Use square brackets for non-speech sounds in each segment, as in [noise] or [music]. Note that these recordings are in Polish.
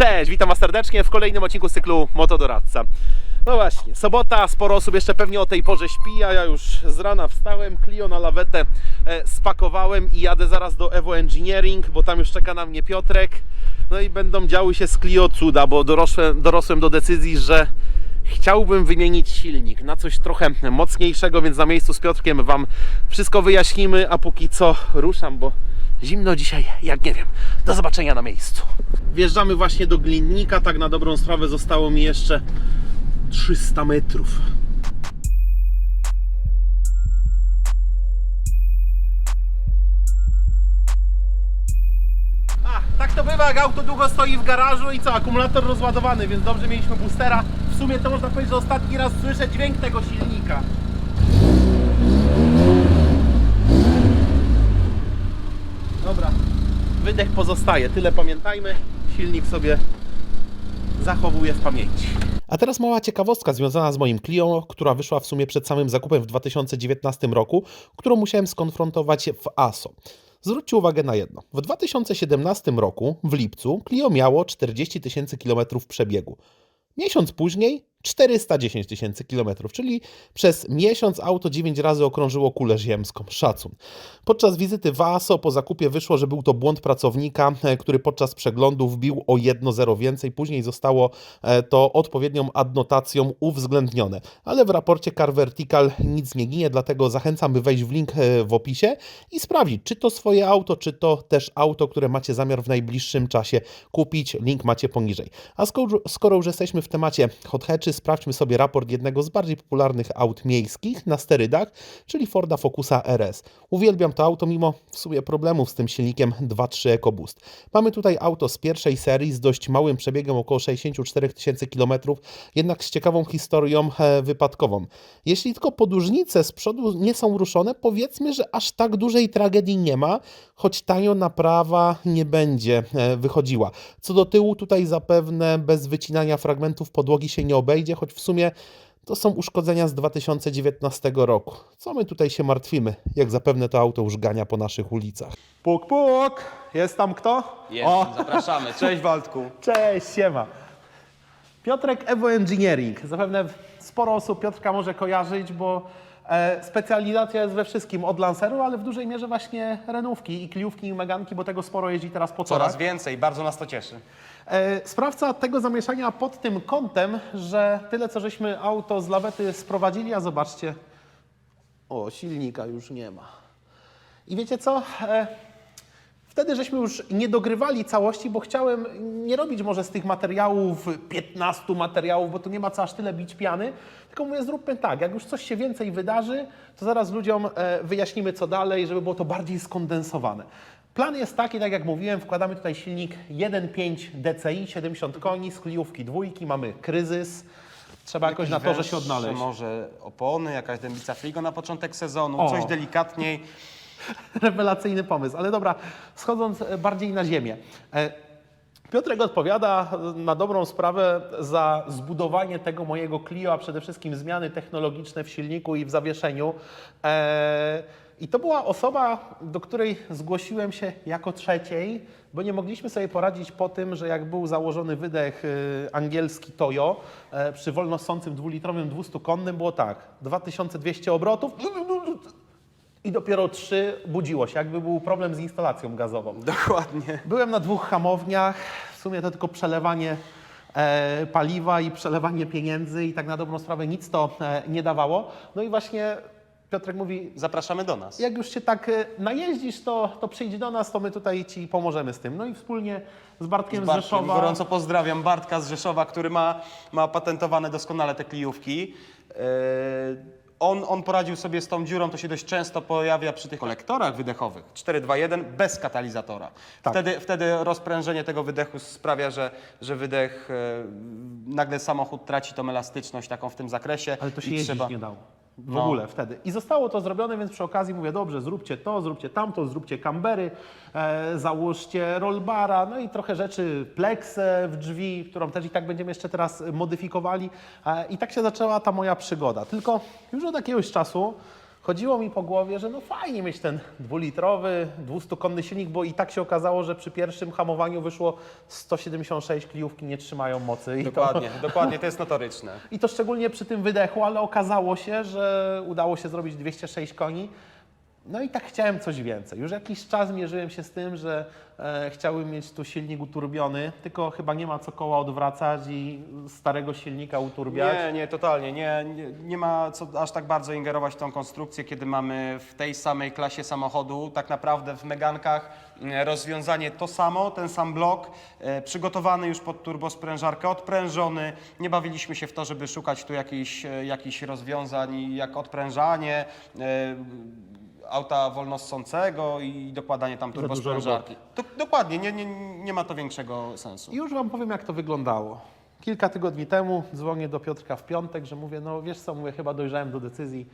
Cześć, witam Was serdecznie w kolejnym odcinku z cyklu Motodoradca. No właśnie, sobota, sporo osób jeszcze pewnie o tej porze śpi, a ja już z rana wstałem, Clio na lawetę e, spakowałem i jadę zaraz do Evo Engineering, bo tam już czeka na mnie Piotrek. No i będą działy się z Clio cuda, bo dorosłem, dorosłem do decyzji, że chciałbym wymienić silnik na coś trochę mocniejszego, więc na miejscu z Piotrkiem Wam wszystko wyjaśnimy, a póki co ruszam, bo zimno dzisiaj, jak nie wiem. Do zobaczenia na miejscu. Wjeżdżamy właśnie do Glinnika, tak na dobrą sprawę zostało mi jeszcze 300 metrów. A, tak to bywa, jak auto długo stoi w garażu i co, akumulator rozładowany, więc dobrze mieliśmy boostera. W sumie to można powiedzieć, że ostatni raz słyszę dźwięk tego silnika. Dobra, wydech pozostaje, tyle pamiętajmy. Silnik sobie zachowuje w pamięci. A teraz mała ciekawostka związana z moim Clio, która wyszła w sumie przed samym zakupem w 2019 roku, którą musiałem skonfrontować w ASO. Zwróćcie uwagę na jedno. W 2017 roku, w lipcu, Clio miało 40 tysięcy kilometrów przebiegu. Miesiąc później 410 tysięcy kilometrów, czyli przez miesiąc auto 9 razy okrążyło kulę ziemską. Szacun. Podczas wizyty w ASO po zakupie wyszło, że był to błąd pracownika, e, który podczas przeglądu wbił o jedno zero więcej. Później zostało e, to odpowiednią adnotacją uwzględnione. Ale w raporcie Car Vertical nic nie ginie, dlatego zachęcam, by wejść w link e, w opisie i sprawdzić, czy to swoje auto, czy to też auto, które macie zamiar w najbliższym czasie kupić. Link macie poniżej. A skoro, skoro już jesteśmy w temacie hot hatchy, sprawdźmy sobie raport jednego z bardziej popularnych aut miejskich na sterydach, czyli Forda Focusa RS. Uwielbiam to auto, mimo w sumie problemów z tym silnikiem 2.3 EcoBoost. Mamy tutaj auto z pierwszej serii z dość małym przebiegiem, około 64 tysięcy km, jednak z ciekawą historią e, wypadkową. Jeśli tylko podłużnice z przodu nie są ruszone, powiedzmy, że aż tak dużej tragedii nie ma, choć tanio naprawa nie będzie e, wychodziła. Co do tyłu, tutaj zapewne bez wycinania fragmentów podłogi się nie obejdzie, choć w sumie to są uszkodzenia z 2019 roku. Co my tutaj się martwimy, jak zapewne to auto już gania po naszych ulicach. Puk, puk! Jest tam kto? Jest, zapraszamy. Cześć Waldku. [laughs] Cześć, siema. Piotrek Evo Engineering. Zapewne sporo osób Piotrka może kojarzyć, bo specjalizacja jest we wszystkim od Lanceru, ale w dużej mierze właśnie renówki i kliówki i meganki, bo tego sporo jeździ teraz po Coraz torach. więcej, bardzo nas to cieszy. E, Sprawca tego zamieszania pod tym kątem, że tyle co żeśmy auto z lawety sprowadzili, a zobaczcie, o, silnika już nie ma. I wiecie co? E, Wtedy żeśmy już nie dogrywali całości, bo chciałem nie robić może z tych materiałów 15 materiałów, bo to nie ma co aż tyle bić piany, tylko mówię, zróbmy tak, jak już coś się więcej wydarzy, to zaraz ludziom e, wyjaśnimy co dalej, żeby było to bardziej skondensowane. Plan jest taki, tak jak mówiłem, wkładamy tutaj silnik 1.5 DCI, 70 koni, z kliówki dwójki, mamy kryzys, trzeba jakoś na torze się Węższe odnaleźć. Może opony, jakaś dębica frigo na początek sezonu, O. coś delikatniej. [laughs] Rewelacyjny pomysł, ale dobra, schodząc e, bardziej na ziemię. E, Piotrek odpowiada na dobrą sprawę za zbudowanie tego mojego Clio, a przede wszystkim zmiany technologiczne w silniku i w zawieszeniu. E, I to była osoba, do której zgłosiłem się jako trzeciej, bo nie mogliśmy sobie poradzić po tym, że jak był założony wydech e, angielski Toyo przy wolnosącym dwulitrowym 200-konnym było tak, 2200 obrotów, i dopiero trzy budziło się, jakby był problem z instalacją gazową. Dokładnie. Byłem na dwóch hamowniach, w sumie to tylko przelewanie e, paliwa i przelewanie pieniędzy i tak na dobrą sprawę nic to e, nie dawało. No i właśnie Piotrek mówi, Zapraszamy do nas. jak już się tak e, najeździsz, to, to przyjdź do nas, to my tutaj Ci pomożemy z tym. No i wspólnie z Bartkiem z, Bartkiem Rzeszowa... gorąco pozdrawiam Bartka z Rzeszowa, który ma, ma patentowane doskonale te kliówki. Yy, on, on poradził sobie z tą dziurą, to się dość często pojawia przy tych kolektorach wydechowych 421 bez katalizatora. Tak. Wtedy, wtedy rozprężenie tego wydechu sprawia, że, że wydech, e, nagle samochód traci tą elastyczność taką w tym zakresie. Ale to się i jeździć trzeba... nie dało. W No. ogóle wtedy. I zostało to zrobione, więc przy okazji mówię, dobrze, zróbcie to, zróbcie tamto, zróbcie kambery, e, załóżcie rollbara, no i trochę rzeczy, pleksę w drzwi, którą też i tak będziemy jeszcze teraz modyfikowali. E, I tak się zaczęła ta moja przygoda. Tylko już od jakiegoś czasu chodziło mi po głowie, że no fajnie mieć ten dwulitrowy, 200-konny silnik, bo i tak się okazało, że przy pierwszym hamowaniu wyszło 176 kliówki nie trzymają mocy. I to, Dokładnie, dokładnie, to jest notoryczne. I to szczególnie przy tym wydechu, ale okazało się, że udało się zrobić 206 koni. No i tak chciałem coś więcej. Już jakiś czas mierzyłem się z tym, że e, chciałbym mieć tu silnik uturbiony, tylko chyba nie ma co koła odwracać i starego silnika uturbiać. Nie, nie, totalnie. Nie, nie, nie ma co aż tak bardzo ingerować w tą konstrukcję, kiedy mamy w tej samej klasie samochodu, tak naprawdę w Megankach mm, rozwiązanie to samo, ten sam blok, e, przygotowany już pod turbosprężarkę, odprężony. Nie bawiliśmy się w to, żeby szukać tu jakichś, e, rozwiązań, jak odprężanie, e, auta wolnossącego i dokładanie tam turbosprężarki. Do, dokładnie, nie, nie, nie ma to większego sensu. I już Wam powiem, jak to wyglądało. Kilka tygodni temu dzwonię do Piotrka w piątek, że mówię, no wiesz co, mówię, chyba dojrzałem do decyzji.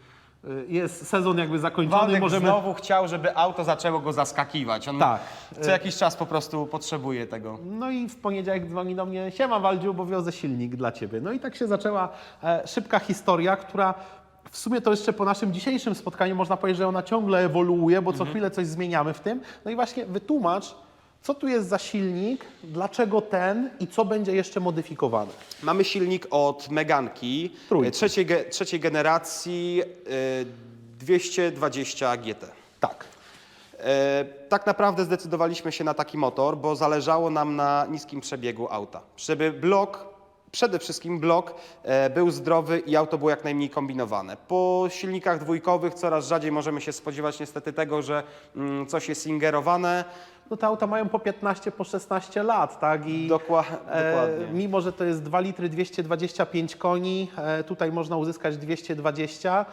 Y, Jest sezon jakby zakończony, Waldek możemy... znowu chciał, żeby auto zaczęło go zaskakiwać. On Tak. co jakiś czas po prostu potrzebuje tego. No i w poniedziałek dzwoni do mnie, siema Waldziu, bo wiozę silnik dla Ciebie. No i tak się zaczęła e, szybka historia, która w sumie to jeszcze po naszym dzisiejszym spotkaniu można powiedzieć, że ona ciągle ewoluuje, bo co chwilę coś zmieniamy w tym. No i właśnie wytłumacz, co tu jest za silnik, dlaczego ten i co będzie jeszcze modyfikowane. Mamy silnik od Meganki Trójki. e, trzeciej, ge- trzeciej generacji e, 220 GT. Tak. E, Tak naprawdę zdecydowaliśmy się na taki motor, bo zależało nam na niskim przebiegu auta. Żeby blok, przede wszystkim blok e, był zdrowy i auto było jak najmniej kombinowane. Po silnikach dwójkowych coraz rzadziej możemy się spodziewać niestety tego, że mm, coś jest ingerowane. No te auta mają po 15, po 16 lat, tak? I Dokła- e, dokładnie. mimo, że to jest 2 litry 225 koni, e, tutaj można uzyskać 220,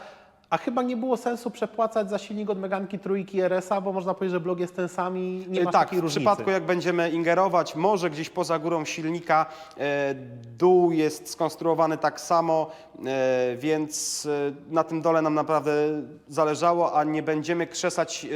a chyba nie było sensu przepłacać za silnik od Meganki trójki RS-a, bo można powiedzieć, że blok jest ten sam i nie ma tak, takiej w różnicy. przypadku jak będziemy ingerować, może gdzieś poza górą silnika e, dół jest skonstruowany tak samo, e, więc e, na tym dole nam naprawdę zależało, a nie będziemy krzesać e,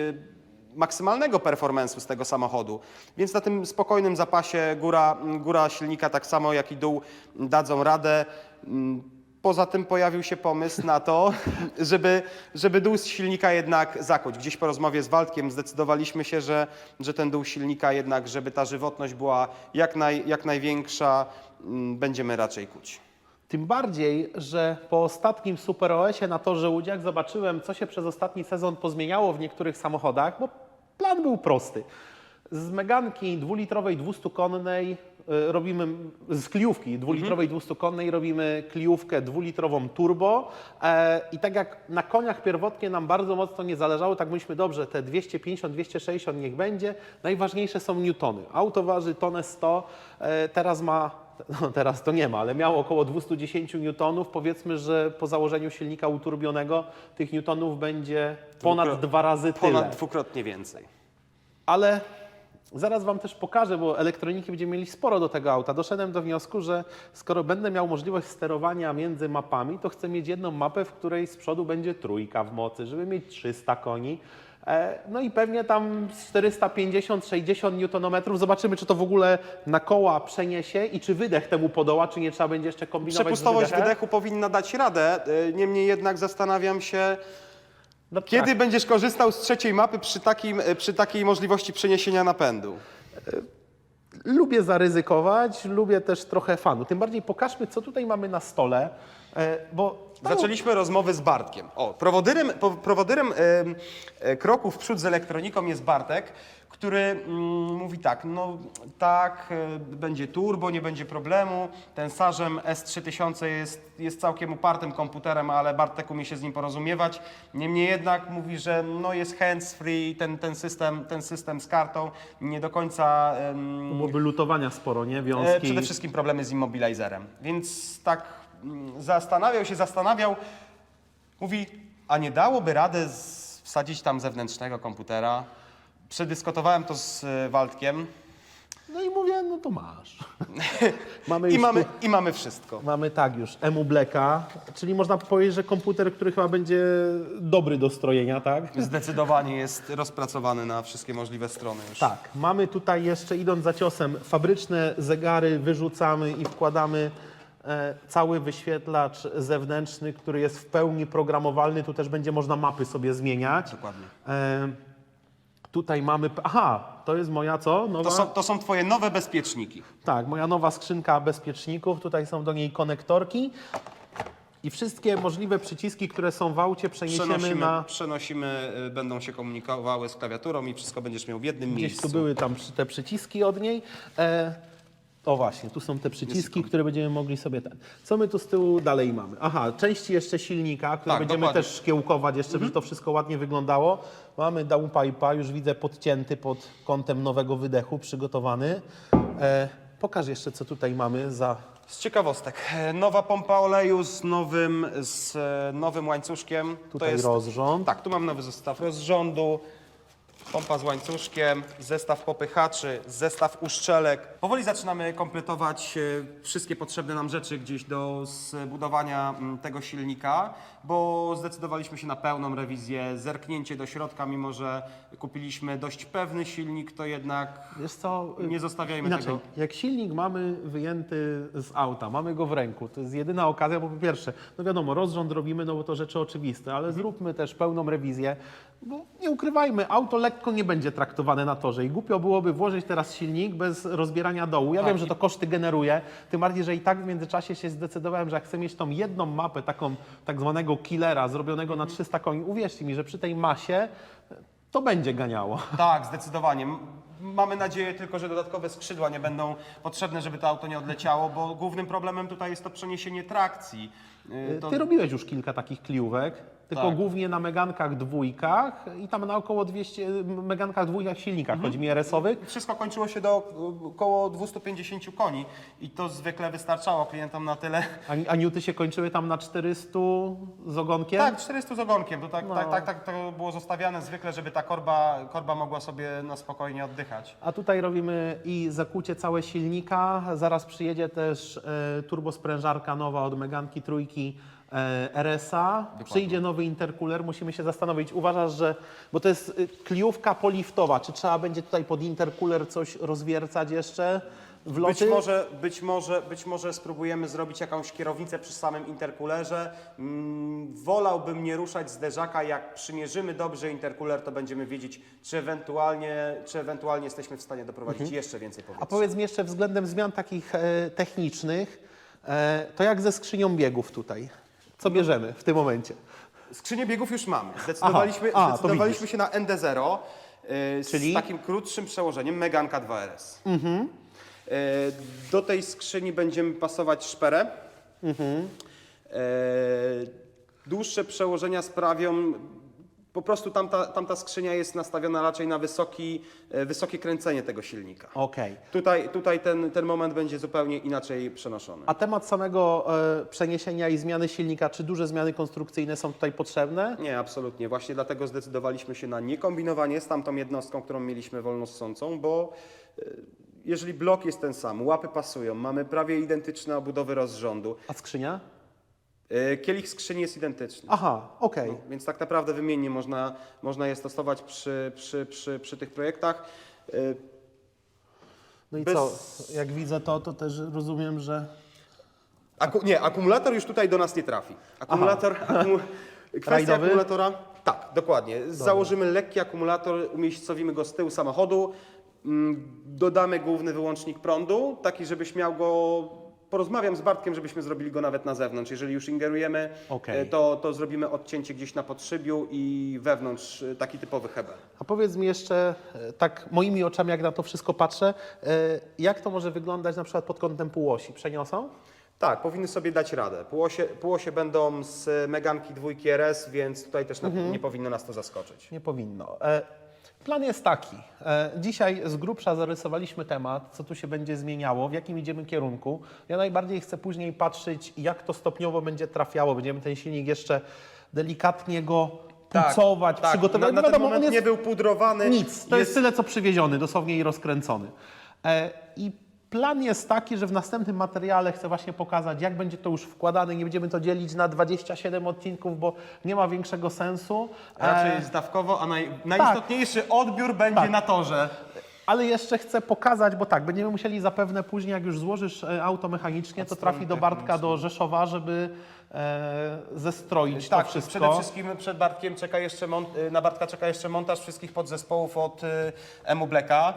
maksymalnego performance'u z tego samochodu. Więc na tym spokojnym zapasie góra, góra silnika tak samo jak i dół dadzą radę. Mm, Poza tym pojawił się pomysł na to, [laughs] żeby, żeby dół silnika jednak zakuć. Gdzieś po rozmowie z Waldkiem zdecydowaliśmy się, że, że ten dół silnika jednak, żeby ta żywotność była jak, naj, jak największa, mm, będziemy raczej kuć. Tym bardziej, że po ostatnim Super OS-ie na torze Łudziak zobaczyłem, co się przez ostatni sezon pozmieniało w niektórych samochodach, bo plan był prosty. Z Meganki dwulitrowej 200-konnej y, robimy, z kliówki dwulitrowej 200-konnej robimy kliówkę dwulitrową turbo e, i tak jak na koniach pierwotnie nam bardzo mocno nie zależało, tak myślimy, dobrze, te 250-260 niech będzie, najważniejsze są newtony. Auto waży tonę 100, e, teraz ma no teraz to nie ma, ale miało około 210 newtonów. Powiedzmy, że po założeniu silnika uturbionego tych newtonów będzie ponad Dwukro- dwa razy tyle. Ponad dwukrotnie więcej. Ale zaraz Wam też pokażę, bo elektroniki będziemy mieli sporo do tego auta. Doszedłem do wniosku, że skoro będę miał możliwość sterowania między mapami, to chcę mieć jedną mapę, w której z przodu będzie trójka w mocy, żeby mieć 300 koni. E, No i pewnie tam 450-60 Nm. Zobaczymy, czy to w ogóle na koła przeniesie i czy wydech temu podoła, czy nie trzeba będzie jeszcze kombinować Przepustowość wydechu powinna dać radę, y, niemniej jednak zastanawiam się, No kiedy tak. będziesz korzystał z trzeciej mapy przy, takim, y, przy takiej możliwości przeniesienia napędu. Lubię zaryzykować, lubię też trochę fanu. Tym bardziej pokażmy, co tutaj mamy na stole, e, bo Zaczęliśmy rozmowy z Bartkiem. O, prowodyrem, po- prowodyrem em, e, kroku w przód z elektroniką jest Bartek, który mm, mówi tak, no tak, e, będzie turbo, nie będzie problemu. Ten Sarzem S3000 jest, jest całkiem upartym komputerem, ale Bartek umie się z nim porozumiewać. Niemniej jednak mówi, że no jest hands-free, ten, ten, system, ten system z kartą nie do końca... byłoby lutowania sporo, nie? Wiązki. E, Przede wszystkim problemy z immobilizerem. Więc tak zastanawiał się, zastanawiał. Mówi, a nie dałoby rady z, wsadzić tam zewnętrznego komputera? Przedyskutowałem to z e, Waldkiem No i mówię, no to masz. [laughs] mamy i mamy, tu, i mamy wszystko. mamy tak już, Emu Blacka, czyli można powiedzieć, że komputer, który chyba będzie dobry do strojenia, tak? Zdecydowanie jest rozpracowany na wszystkie możliwe strony już. Tak. Mamy tutaj jeszcze, idąc za ciosem, fabryczne zegary wyrzucamy i wkładamy cały wyświetlacz zewnętrzny, który jest w pełni programowalny. Tu też będzie można mapy sobie zmieniać. Dokładnie. E, tutaj mamy. Aha, to jest moja co? Nowa, To są, to są twoje nowe bezpieczniki. Tak, moja nowa skrzynka bezpieczników. Tutaj są do niej konektorki. I wszystkie możliwe przyciski, które są w aucie, przeniesiemy Przenosimy, na. przenosimy y, będą się komunikowały z klawiaturą i wszystko będziesz miał w jednym Gdzieś miejscu. tu były tam przy- te przyciski od niej. E, o właśnie, tu są te przyciski, które będziemy mogli sobie ten. Co my tu z tyłu dalej mamy? Aha, części jeszcze silnika, które Tak, będziemy dokładnie. też szkiełkować jeszcze, żeby to wszystko ładnie wyglądało. Mamy downpipe'a, już widzę podcięty pod kątem nowego wydechu, przygotowany. E, pokaż jeszcze, co tutaj mamy za... Z ciekawostek. e, Nowa pompa oleju z nowym, z e, nowym łańcuszkiem. Tutaj rozrząd. Tak, tu mam nowy zestaw rozrządu. Pompa z łańcuszkiem, zestaw popychaczy, zestaw uszczelek. Powoli zaczynamy kompletować e, wszystkie potrzebne nam rzeczy gdzieś do zbudowania mm, tego silnika, bo zdecydowaliśmy się na pełną rewizję, zerknięcie do środka, mimo że kupiliśmy dość pewny silnik, to jednak co? nie zostawiajmy Inaczej, tego. jak silnik mamy wyjęty z auta, mamy go w ręku, to jest jedyna okazja, bo po pierwsze, no wiadomo, rozrząd robimy, no bo to rzeczy oczywiste, ale zróbmy też pełną rewizję, bo nie ukrywajmy, auto lekko nie będzie traktowane na torze i głupio byłoby włożyć teraz silnik bez rozbierania dołu. Ja Tak. wiem, że to koszty generuje, tym bardziej, że i tak w międzyczasie się zdecydowałem, że jak chcę mieć tą jedną mapę, taką tak zwanego killera, zrobionego na 300 koni, uwierzcie mi, że przy tej masie to będzie ganiało. [laughs] Tak, zdecydowanie. Mamy nadzieję tylko, że dodatkowe skrzydła nie będą potrzebne, żeby to auto nie odleciało, bo głównym problemem tutaj jest to przeniesienie trakcji. Yy, To... Ty robiłeś już kilka takich kliówek, tylko Tak. głównie na megankach dwójkach i tam na około 200 megankach dwójkach silnikach, Mhm. chodzi mi RS-owych. Wszystko kończyło się do około 250 koni i to zwykle wystarczało klientom na tyle. A, a niuty się kończyły tam na 400 z ogonkiem? Tak, 400 z ogonkiem, to tak, No. tak, tak, tak to było zostawiane zwykle, żeby ta korba, korba mogła sobie na spokojnie oddychać. A tutaj robimy i zakucie całe silnika. Zaraz przyjedzie też e, turbosprężarka nowa od Meganki trójki e, RS-a. Przyjdzie nowy intercooler. Musimy się zastanowić. Uważasz, że... Bo to jest y, kliówka poliftowa. Czy trzeba będzie tutaj pod intercooler coś rozwiercać jeszcze? Wloty? Być może, być, może, być może spróbujemy zrobić jakąś kierownicę przy samym interkulerze. Mm, wolałbym nie ruszać zderzaka. Jak przymierzymy dobrze interkuler, to będziemy wiedzieć, czy ewentualnie, czy ewentualnie jesteśmy w stanie doprowadzić jeszcze więcej powietrza. A powiedz mi jeszcze względem zmian takich e, technicznych, e, to jak ze skrzynią biegów tutaj? Co bierzemy w tym momencie? Skrzynię biegów już mamy. Zdecydowaliśmy, Aha. A, to zdecydowaliśmy się na ND0 yy, z Czyli? takim krótszym przełożeniem Meganka 2RS. Yy, do tej skrzyni będziemy pasować szperę. Yy, dłuższe przełożenia sprawią, po prostu tamta, tamta skrzynia jest nastawiona raczej na wysoki, yy, wysokie kręcenie tego silnika. Okej. Tutaj, tutaj ten, ten moment będzie zupełnie inaczej przenoszony. A temat samego e, przeniesienia i zmiany silnika, czy duże zmiany konstrukcyjne są tutaj potrzebne? Nie, absolutnie. Właśnie dlatego zdecydowaliśmy się na niekombinowanie z tamtą jednostką, którą mieliśmy wolnossącą, bo e, jeżeli blok jest ten sam, łapy pasują, mamy prawie identyczne obudowy rozrządu, A skrzynia? E, kielich skrzyni jest identyczny. Aha, okej. No, więc tak naprawdę wymiennie można, można je stosować przy, przy, przy, przy tych projektach. E, No i bez- co? Jak widzę to, to też rozumiem, że... Aku, nie, akumulator już tutaj do nas nie trafi. Akumulator, akumu, [laughs] kwestia Rajdowy? akumulatora, tak, dokładnie. Założymy lekki akumulator, umiejscowimy go z tyłu samochodu, mm, dodamy główny wyłącznik prądu, taki żebyś miał go, porozmawiam z Bartkiem, żebyśmy zrobili go nawet na zewnątrz. Jeżeli już ingerujemy, Okej. e, to, to zrobimy odcięcie gdzieś na podszybiu i wewnątrz e, taki typowy hebel. A powiedz mi jeszcze, e, tak moimi oczami, jak na to wszystko patrzę, e, jak to może wyglądać na przykład pod kątem półosi? Przeniosą? Tak, powinny sobie dać radę. Półosie, półosie będą z Meganki dwójki RS, więc tutaj też na, nie powinno nas to zaskoczyć. Nie powinno. E, Plan jest taki. E, Dzisiaj z grubsza zarysowaliśmy temat, co tu się będzie zmieniało, w jakim idziemy kierunku. Ja najbardziej chcę później patrzeć, jak to stopniowo będzie trafiało. Będziemy ten silnik jeszcze delikatnie go pucować, przygotować. Tak, Na, na ten Wiadomo, on moment jest nie był pudrowany. nic. To jest... tyle, co przywieziony, dosłownie i rozkręcony. E, I plan jest taki, że w następnym materiale chcę właśnie pokazać, jak będzie to już wkładane. Nie będziemy to dzielić na 27 odcinków, bo nie ma większego sensu. Raczej E, zdawkowo, a naj, najistotniejszy odbiór będzie Tak. na torze. Ale jeszcze chcę pokazać, bo tak, będziemy musieli zapewne później, jak już złożysz e, auto mechanicznie, to trafi do Bartka, do. Rzeszowa, żeby e, zestroić Tak, to wszystko. przede wszystkim przed Bartkiem czeka jeszcze y, na Bartka czeka jeszcze montaż wszystkich podzespołów od y, Emu Blacka.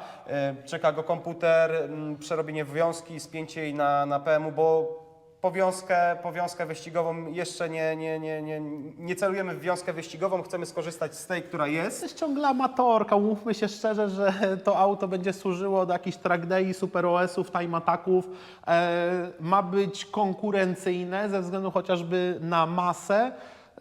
Czeka go komputer, przerobienie wiązki, spięcie jej na, na PMU, bo powiązkę, powiązkę wyścigową jeszcze nie, nie, nie, nie, nie celujemy w wiązkę wyścigową, chcemy skorzystać z tej, która To jest. jest ciągle amatorka, umówmy się szczerze, że to auto będzie służyło do jakichś track day, super OS-ów, time attacków. E, ma być konkurencyjne ze względu chociażby na masę.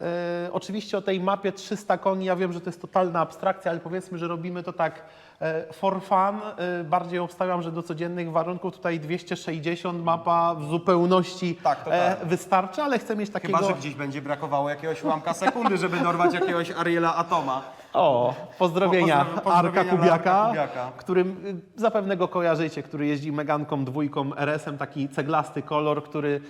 E, oczywiście o tej mapie 300 koni, ja wiem, że to jest totalna abstrakcja, ale powiedzmy, że robimy to tak e, for fun. E, bardziej obstawiam, że do codziennych warunków tutaj 260 mapa w zupełności Tak, to tak. wystarczy, ale chcę mieć takiego... Chyba, że gdzieś będzie brakowało jakiegoś ułamka sekundy, żeby dorwać jakiegoś Ariela Atoma. O, pozdrowienia, Po- pozdro- pozdrowienia Arka dla Kubiaka, Arka Kubiaka. którym y, zapewne go kojarzycie, który jeździ Meganką dwójką RS-em, taki ceglasty kolor, który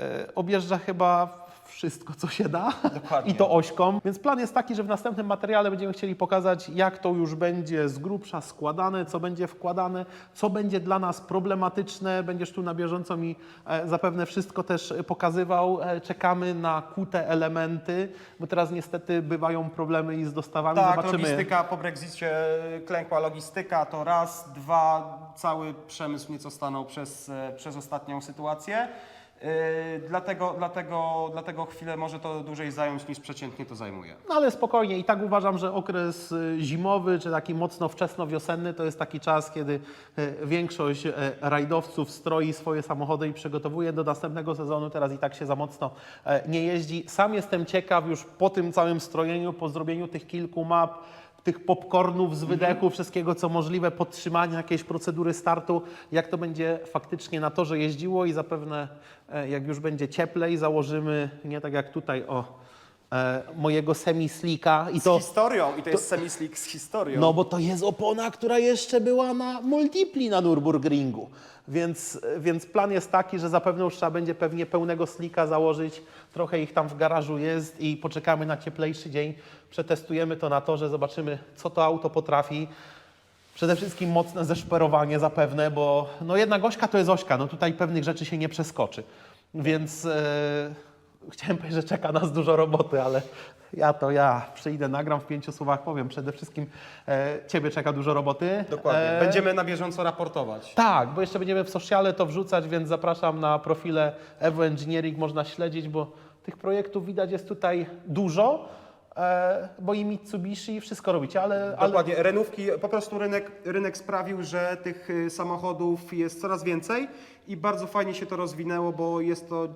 e, objeżdża chyba wszystko, co się da Dokładnie. i to ośką. Więc plan jest taki, że w następnym materiale będziemy chcieli pokazać, jak to już będzie z grubsza składane, co będzie wkładane, co będzie dla nas problematyczne. Będziesz tu na bieżąco mi e, zapewne wszystko też pokazywał. E, Czekamy na kute elementy, bo teraz niestety bywają problemy i z dostawami. Tak, Zobaczymy. logistyka po Brexicie, klękła logistyka, to raz, dwa, cały przemysł nieco stanął przez, e, przez ostatnią sytuację. Yy, dlatego, dlatego, dlatego chwilę może to dłużej zająć niż przeciętnie to zajmuje. No ale spokojnie i tak uważam, że okres y, zimowy czy taki mocno wczesno-wiosenny to jest taki czas, kiedy y, większość y, rajdowców stroi swoje samochody i przygotowuje do następnego sezonu. Teraz i tak się za mocno nie jeździ. Sam jestem ciekaw już po tym całym strojeniu, po zrobieniu tych kilku map, tych popcornów z wydechu, wszystkiego co możliwe, podtrzymania jakiejś procedury startu, jak to będzie faktycznie na torze jeździło i zapewne e, jak już będzie cieplej, założymy nie tak jak tutaj o e, mojego semi-slika i Z to historią, i to jest semislick z historią. no bo to jest opona, która jeszcze była na multipli na Nürburgringu. Więc, więc plan jest taki, że zapewne już trzeba będzie pewnie pełnego slika założyć. Trochę ich tam w garażu jest i poczekamy na cieplejszy dzień. Przetestujemy to na torze, zobaczymy co to auto potrafi. Przede wszystkim mocne zeszperowanie zapewne, bo no jednak Ośka to jest Ośka, no tutaj pewnych rzeczy się nie przeskoczy. Więc e, chciałem powiedzieć, że czeka nas dużo roboty, ale ja to ja przyjdę, nagram w pięciu słowach, powiem. Przede wszystkim e, Ciebie czeka dużo roboty. Dokładnie. E, Będziemy na bieżąco raportować. tak, bo jeszcze będziemy w sociale to wrzucać, więc zapraszam na profile Evo Engineering, można śledzić, bo tych projektów widać jest tutaj dużo, e, bo i Mitsubishi wszystko robicie, ale, ale Dokładnie, renówki, po prostu rynek, rynek sprawił, że tych y, samochodów jest coraz więcej i bardzo fajnie się to rozwinęło, bo jest to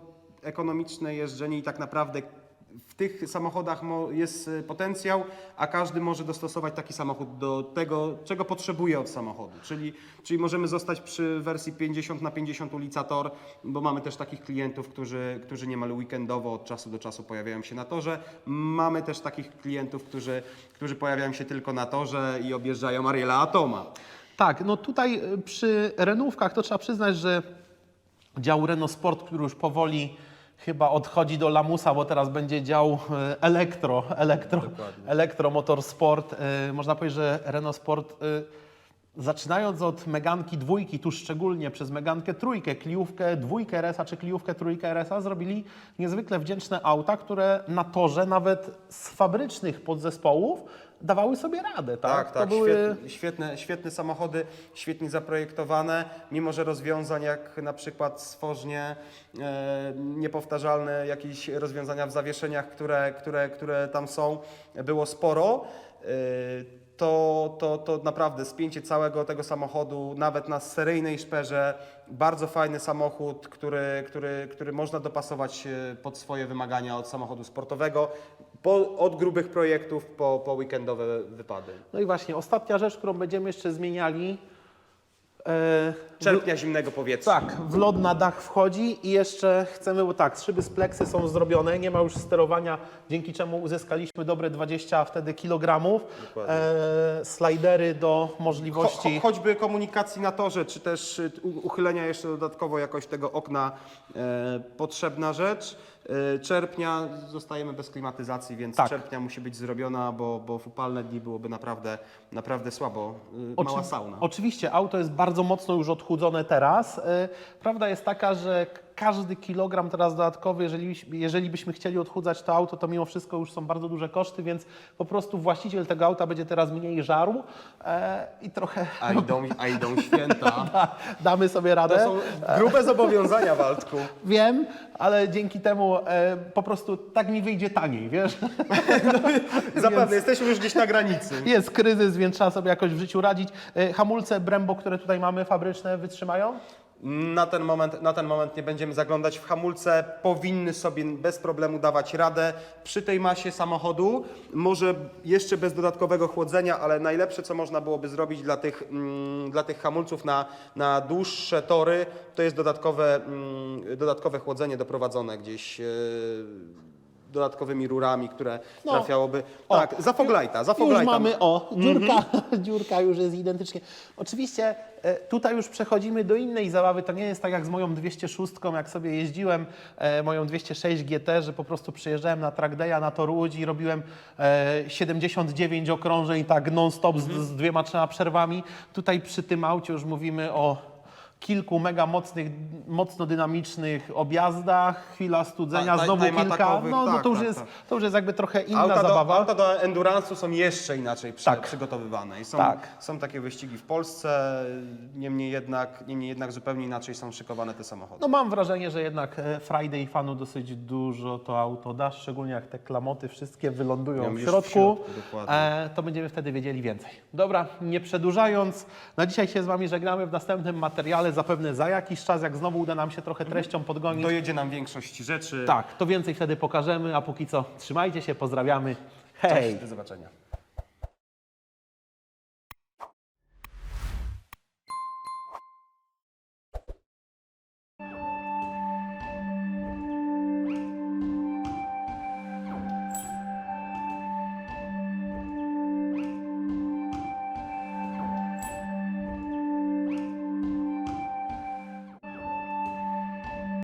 ekonomiczne jeżdżenie i tak naprawdę w tych samochodach mo- jest y, potencjał, a każdy może dostosować taki samochód do tego, czego potrzebuje od samochodu. Czyli, czyli możemy zostać przy wersji 50 na 50 ulica Tor, bo mamy też takich klientów, którzy, którzy niemal weekendowo od czasu do czasu pojawiają się na torze. Mamy też takich klientów, którzy, którzy pojawiają się tylko na torze i objeżdżają Ariela Atoma. Tak, no tutaj y, przy renówkach to trzeba przyznać, że dział Renault Sport, który już powoli chyba odchodzi do lamusa, bo teraz będzie dział y, elektro, elektro, elektro motorsport. Y, Można powiedzieć, że Renault Sport y, Zaczynając od Meganki dwójki, tu szczególnie przez Megankę trójkę, Kliówkę dwójkę RS-a czy Kliówkę trójkę RS-a zrobili niezwykle wdzięczne auta, które na torze nawet z fabrycznych podzespołów dawały sobie radę. Tak, Tak, tak, To były... świetne, świetne, samochody, świetnie zaprojektowane, mimo że rozwiązań jak na przykład stworznie, e, niepowtarzalne jakieś rozwiązania w zawieszeniach, które, które, które tam są, było sporo. E, to, to, to naprawdę spięcie całego tego samochodu, nawet na seryjnej szperze, bardzo fajny samochód, który, który, który można dopasować e, pod swoje wymagania od samochodu sportowego, po, od grubych projektów po, po weekendowe wypady. No i właśnie, ostatnia rzecz, którą będziemy jeszcze zmieniali. E, Czerpnia zimnego powietrza. tak, wlot na dach wchodzi i jeszcze chcemy, bo tak, szyby z pleksy są zrobione, nie ma już sterowania, dzięki czemu uzyskaliśmy dobre 20 wtedy kilogramów. Dokładnie. E, slajdery do Cho, możliwości. cho, choćby komunikacji na torze, czy też y, u- uchylenia jeszcze dodatkowo jakoś tego okna, e, potrzebna rzecz. Y, Czerpnia zostajemy bez klimatyzacji, więc Tak. czerpnia musi być zrobiona, bo, bo w upalne dni byłoby naprawdę, naprawdę słabo. Y, Oczy- Mała sauna. Oczywiście, auto jest bardzo mocno już odchudzone teraz. E, Prawda jest taka, że każdy kilogram teraz dodatkowy, jeżeli, jeżeli byśmy chcieli odchudzać to auto, to mimo wszystko już są bardzo duże koszty, więc po prostu właściciel tego auta będzie teraz mniej żarł e, i trochę A idą, a idą święta. [laughs] damy sobie radę. To są grube zobowiązania, Waldku. Wiem, ale dzięki temu e, po prostu tak mi wyjdzie taniej, wiesz? [laughs] Zapewne, jesteśmy już gdzieś na granicy. Jest kryzys, więc trzeba sobie jakoś w życiu radzić. E, Hamulce Brembo, które tutaj mamy, fabryczne, wytrzymają? Na ten, moment, na ten moment nie będziemy zaglądać w hamulce. Powinny sobie bez problemu dawać radę przy tej masie samochodu. Może jeszcze bez dodatkowego chłodzenia, ale najlepsze, co można byłoby zrobić dla tych, mm, dla tych hamulców na, na dłuższe tory, to jest dodatkowe, mm, dodatkowe chłodzenie doprowadzone gdzieś. E, dodatkowymi rurami, które No. trafiałoby. O, tak, za Foglajta, za Już Foglajta. mamy, o, dziurka, [laughs] dziurka już jest identycznie. Oczywiście e, tutaj już przechodzimy do innej zabawy. To nie jest tak jak z moją 206, jak sobie jeździłem, e, moją 206 GT, że po prostu przyjeżdżałem na track day'a na tor Łódź i robiłem e, 79 okrążeń tak non-stop z, z dwiema, trzema przerwami. Tutaj przy tym aucie już mówimy o kilku mega mocnych, mocno dynamicznych objazdach, chwila studzenia, taj- znowu kilka. No, no tak, to, już tak, jest, tak. to już jest jakby trochę inna Auta do, zabawa. auta do endurance'u są jeszcze inaczej przy, Tak. przygotowywane. I są, Tak. są takie wyścigi w Polsce, niemniej jednak, niemniej jednak zupełnie inaczej są szykowane te samochody. No mam wrażenie, że jednak e, Friday fanu dosyć dużo to auto da, szczególnie jak te klamoty wszystkie wylądują w już w środku, środku, dokładnie. e, to będziemy wtedy wiedzieli więcej. Dobra, nie przedłużając, na dzisiaj się z Wami żegnamy w następnym materiale, zapewne za jakiś czas, jak znowu uda nam się trochę treścią podgonić. Dojedzie nam większość rzeczy. Tak, to więcej wtedy pokażemy, a póki co trzymajcie się, pozdrawiamy. Hej! Cześć, do zobaczenia.